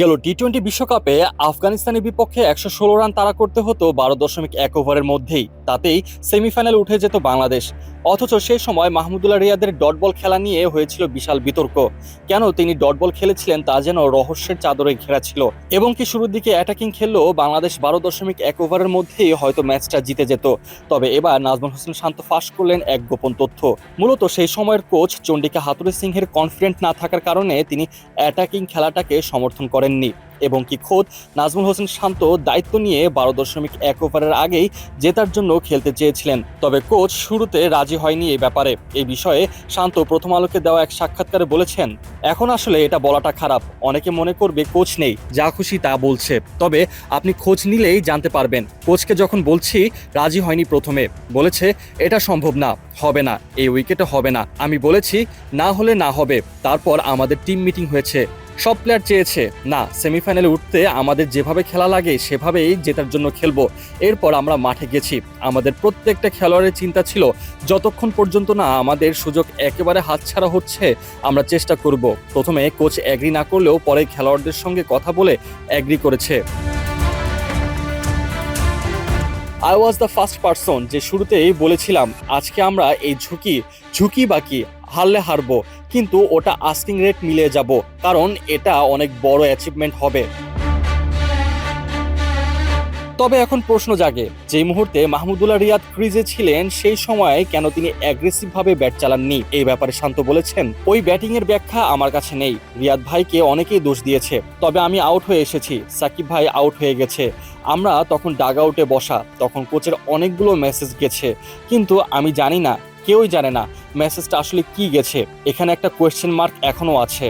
গেল T twenty বিশ্বকাপে আফগানিস্তানের বিপক্ষে একশো ষোলো রান তাড়া করতে হতো বারো দশমিক এক ওভারের মধ্যেই। তাতেই সেমিফাইনালে উঠে যেত বাংলাদেশ। অথচ সেই সময় মাহমুদুল্লাহ রিয়াদের ডট বল খেলা নিয়ে হয়েছিল বিশাল বিতর্ক। কেন তিনি ডট বল খেলেছিলেন তা যেন রহস্যের চাদরে ঘেরা ছিল। এবং কি শুরুর দিকে অ্যাটাকিং খেললেও বাংলাদেশ বারো দশমিক এক ওভারের মধ্যেই হয়তো ম্যাচটা জিতে যেত। তবে এবার নাজমুল হোসেন শান্ত ফাঁস করলেন এক গোপন তথ্য। মূলত সেই সময়ের কোচ চন্ডিকা হাতুরে সিংহের কনফিডেন্ট না থাকার কারণে তিনি অ্যাটাকিং খেলাটাকে সমর্থন করেননি এবং কি খোদ নাজমুল হোসেন শান্ত দায়িত্ব নিয়ে বারো দশমিক এক ওভারের আগেই জেতার জন্য খেলতে চেয়েছিলেন। তবে কোচ শুরুতে রাজি হয়নি এই ব্যাপারে। এই বিষয়ে শান্ত প্রথম আলোকে দেওয়া এক সাক্ষাৎকারে বলেছেন, এখন আসলে এটা বলাটা খারাপ। অনেকে মনে করবে কোচ নেই, যা খুশি তা বলছে। তবে আপনি খোঁজ নিলেই জানতে পারবেন। কোচকে যখন বলছি, রাজি হয়নি প্রথমে। বলেছে, এটা সম্ভব না, হবে না, এই উইকেটে হবে না। আমি বলেছি, না হলে না হবে। তারপর আমাদের টিম মিটিং হয়েছে। সব প্লেয়ার চেয়েছে। না সেমিফাইনালে উঠতে আমাদের যেভাবে খেলা লাগে, সেভাবেই জেতার জন্য খেলব। এরপর আমরা মাঠে গেছি। আমাদের প্রত্যেকটা খেলোয়াড়ের চিন্তা ছিল, যতক্ষণ পর্যন্ত না আমাদের সুযোগ একেবারে হাতছাড়া হচ্ছে, আমরা চেষ্টা করব। প্রথমে কোচ অ্যাগ্রি না করলেও পরে খেলোয়াড়দের সঙ্গে কথা বলে অ্যাগ্রি করেছে। I was the first person যে শুরুতেই বলেছিলাম, আজকে আমরা এই ঝুঁকি ঝুঁকি বাকি, হারলে হারবো। কিন্তু ওটা আস্কিং রেট মিলে যাব, কারণ এটা অনেক বড় অ্যাচিভমেন্ট হবে। তবে এখন প্রশ্ন জাগে যে মুহূর্তে মাহমুদুল্লাহ রিয়াদ ক্রিজে ছিলেন, সেই সময়ে কেন তিনি অ্যাগ্রেসিভ ভাবে ব্যাট চালাননি? এই ব্যাপারে শান্ত বলেছেন, ওই ব্যাটিং এর ব্যাখ্যা আমার কাছে নেই। রিয়াদ ভাইকে অনেকেই দোষ দিয়েছে, তবে আমি আউট হয়ে এসেছি, সাকিব ভাই আউট হয়ে গেছে। আমরা তখন ডাগ আউটে বসা, তখন কোচের অনেকগুলো মেসেজ গেছে। কিন্তু আমি জানি না, কেউই জানে না মেসেজটা আসলে কি গেছে? এখানে একটা কোয়েশ্চেন মার্ক এখনও আছে।